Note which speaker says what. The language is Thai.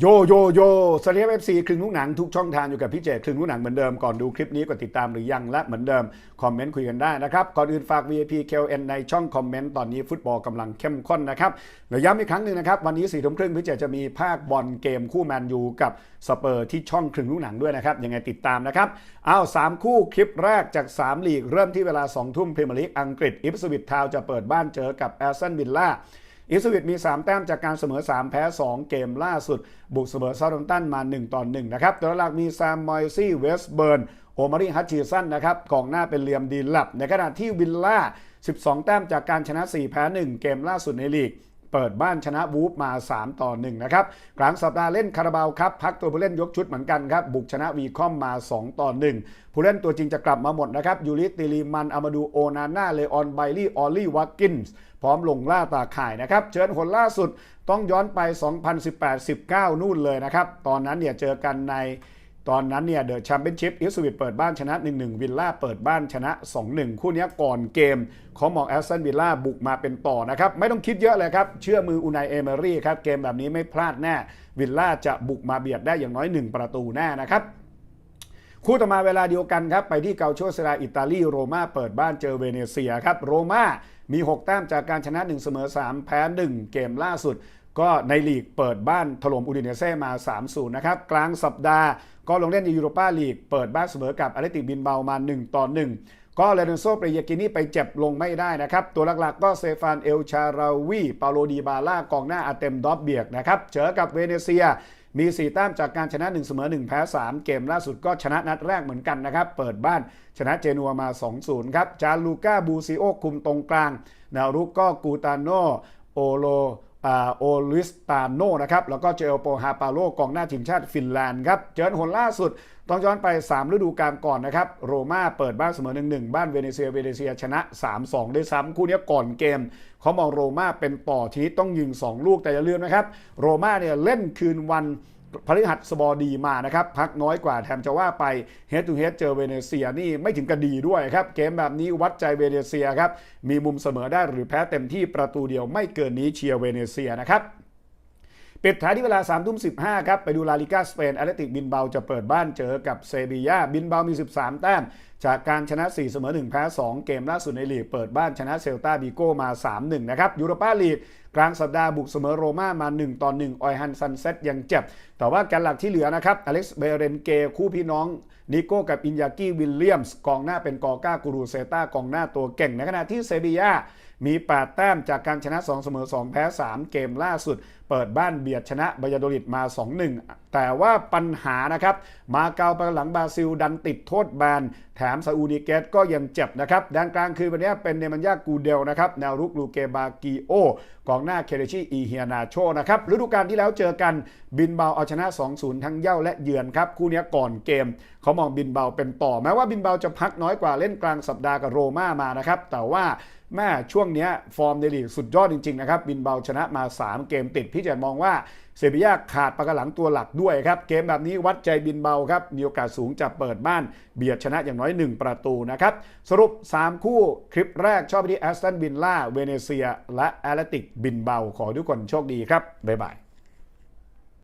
Speaker 1: โยโยโยสวัสดีครับเอฟซีครึ่งลูกหนังทุกช่องทางอยู่กับพี่เจครึ่งลูกหนังเหมือนเดิมก่อนดูคลิปนี้กดติดตามหรือยังและเหมือนเดิม คอมเมนต์คุยกันได้นะครับ ก่อนอื่นฝาก VIP KLN ในช่องคอมเมนต์ตอนนี้ฟุตบอลกำลังเข้มข้นนะครับและย้ำอีกครั้งหนึ่งนะครับ วันนี้สี่ทุ่มครึ่งพี่เจจะมีภาคบอลเกมคู่แมนยูกับสเปอร์ที่ช่องครึ่งลูกหนังด้วยนะครับยังไงติดตามนะครับอ้าวสามคู่คลิปแรกจาก3ลีกเริ่มที่เวลา2ทุ่มพรีเมียร์ลีกอังกฤษอิฟสวิตทาวจะเปิดบ้านเจอกับแอสตันวิลล่า อิสวิตมี 3 แต้มจากการเสมอ 3 แพ้ 2 เกมล่าสุด บุกเสมอเซาท์แฮมตันมา 1 ต่อ 1 นะครับ ตัวหลักมีแซมมอยซี่เวสเบิร์นโอมารีฮัตชีสันนะครับกองหน้าเป็นเลียมดีลับ ในขณะที่วิลล่า 12 แต้มจากการชนะ 4 แพ้ 1 เกมล่าสุดในลีก เปิดบ้านชนะวูฟมา 3 ต่อ 1 นะครับ กลางสัปดาห์เล่นคาราบาวครับ พักตัวผู้เล่นยกชุดเหมือนกันครับ บุกชนะวีคอมมา 2 ต่อ 1 ผู้เล่นตัวจริงจะกลับมาหมดนะครับ ยูริติลีมันอามาดูโอนาน่าเลออนไบลี่ ออลลี่วักกินส์พร้อมลงล่าตาข่ายนะครับ เชิญคนล่าสุดต้องย้อนไป 2018-19 นู่นเลยนะครับ ตอนนั้นเนี่ยเจอกันใน ตอนนั้นเนี่ยเดอะแชมเปี้ยนชิพอิสวิตเปิดบ้านชนะ 1-1 วิลล่าเปิดบ้านชนะ 2-1 คู่นี้ก่อนเกมเขามองแอสตันวิลล่าบุกมาเป็นต่อนะครับ ไม่ต้องคิดเยอะเลยครับ เชื่อมืออูนายเอเมอรี่ครับ เกมแบบนี้ไม่พลาดแน่วิลล่าจะบุกมาเบียดได้อย่างน้อย 1 ประตูแน่นะครับคู่ต่อมาเวลาเดียวกันครับไปที่เกาโชเซราอิตาลีโรม่าเปิดบ้านเจอเวเนเซียครับโรม่ามี 6 แต้มจากการชนะ 1 เสมอ 3 แพ้ 1 เกมล่าสุด ก็ในลีกเปิดบ้านถล่มอูดิเนเซ่มา 3-0 นะครับ กลางสัปดาห์ก็ลงเล่นในยูโรปาลีกเปิดบ้านเสมอกับอาร์เตติบินเบามา 1 ต่อ 1 ก็เลเรนโซเปรเยกินี่ไปเจ็บลงไม่ได้นะครับ ตัวหลักๆก็เซฟานเอลชาราวีปาโลดีบาล่ากองหน้าอาเต็มดอบเบียกนะครับเจอกับเวเนเซียมี 4 แต้มจากการชนะ 1 เสมอ 1 แพ้ 3 เกมล่าสุดก็ชนะนัดแรกเหมือนกันนะครับ เปิดบ้านชนะเจนัวมา 2-0 ครับ จาลูก้าบูซิโอคุมตรงกลางแนวรุกก็กูตาโนโอโล โอลิสตาโนนะครับ แล้วก็เจโอโปฮาปาโลกองหน้าทีมชาติฟินแลนด์ครับ เจอหนล่าสุด ต้องย้อนไป 3 ฤดูกาลก่อนนะครับ โรม่าเปิดบ้านเสมอ 1-1 บ้านเวเนเซีย เวเนเซียชนะ 3-2 ด้วยซ้ำคู่นี้ก่อนเกม เขามองโรม่าเป็นต่อทีต้องยิง 2 ลูกแต่อย่าลืมนะครับ โรม่าเนี่ยเล่นคืนวัน พฤหัสบดีมานะครับ พักน้อยกว่าแถมจะว่าไปเฮดทูเฮดเจอเวเนเซียนี่ไม่ถึงกระดีด้วยครับ เกมแบบนี้วัดใจเวเนเซียครับ มีมุมเสมอได้หรือแพ้เต็มที่ประตูเดียวไม่เกินนี้เชียร์เวเนเซียนะครับ ปิดท้ายที่เวลา3ามทุ่มสิครับ ไปดูลาลิกาสเปนแอตเลติกบินเบาจะเปิดบ้านเจอกับเซบียาบินเบามี 13 แต้ม จากการชนะ 4 เสมอ 1 แพ้ 2 เกมล่าสุดในลีก เปิดบ้านชนะเซลตาบิโกมา 3-1 นะครับยูโรปาลีกกลางสัปดาห์บุกเสมอโรม่ามา 1 ต่อ 1 ออยฮันซันเซตยังเจ็บ แต่ว่าแกนหลักที่เหลือนะครับอเล็กซ์เบเรนเกคู่พี่น้องนิโก้กับอินยากิวิลเลียมส์กองหน้าเป็นกอก้ากูรูเซตากองหน้าตัวเก่งในขณะที่เซบียามี 8 แต้มจากการชนะ 2 เสมอ 2 แพ้ 3 เกมล่าสุด เปิดบ้านเบียดชนะบายาโดลิดมา 2-1 แต่ว่าปัญหานะครับ มาเกาไปหลังบราซิลดันติดโทษแบน แถมซาอูดิเกตก็ยังเจ็บนะครับด้านกลางคือวันนี้เป็นเนมันยากูเดลนะครับ แนวรุกลูเกบากิโอกองหน้าเคเดชิอีเฮียนาโชนะครับฤดูกาลที่แล้วเจอกันบินเบาเอาชนะ 2-0 ทั้งเย่าและเยือนครับ คู่นี้ก่อนเกม เขามองบินเบาเป็นต่อ แม้ว่าบินเบาจะพักน้อยกว่าเล่นกลางสัปดาห์กับโรม่ามานะครับ แต่ว่าแม่ช่วงนี้ฟอร์มในลีกสุดยอดจริงๆนะครับบินเบาชนะมา 3 เกมติดพี่จนมองว่า เซบียาขาดปากหลังตัวหลักด้วยครับ เกมแบบนี้วัดใจบินเบาครับ มีโอกาสสูงจะเปิดบ้าน เบียดชนะอย่างน้อย 1 ประตูนะครับ สรุป 3 คู่คลิปแรกชอบไปที่แอสตันบินล่าเวเนเซีย และแอตเลติกบินเบาขอทุกคนโชคดีครับ บ๊ายบาย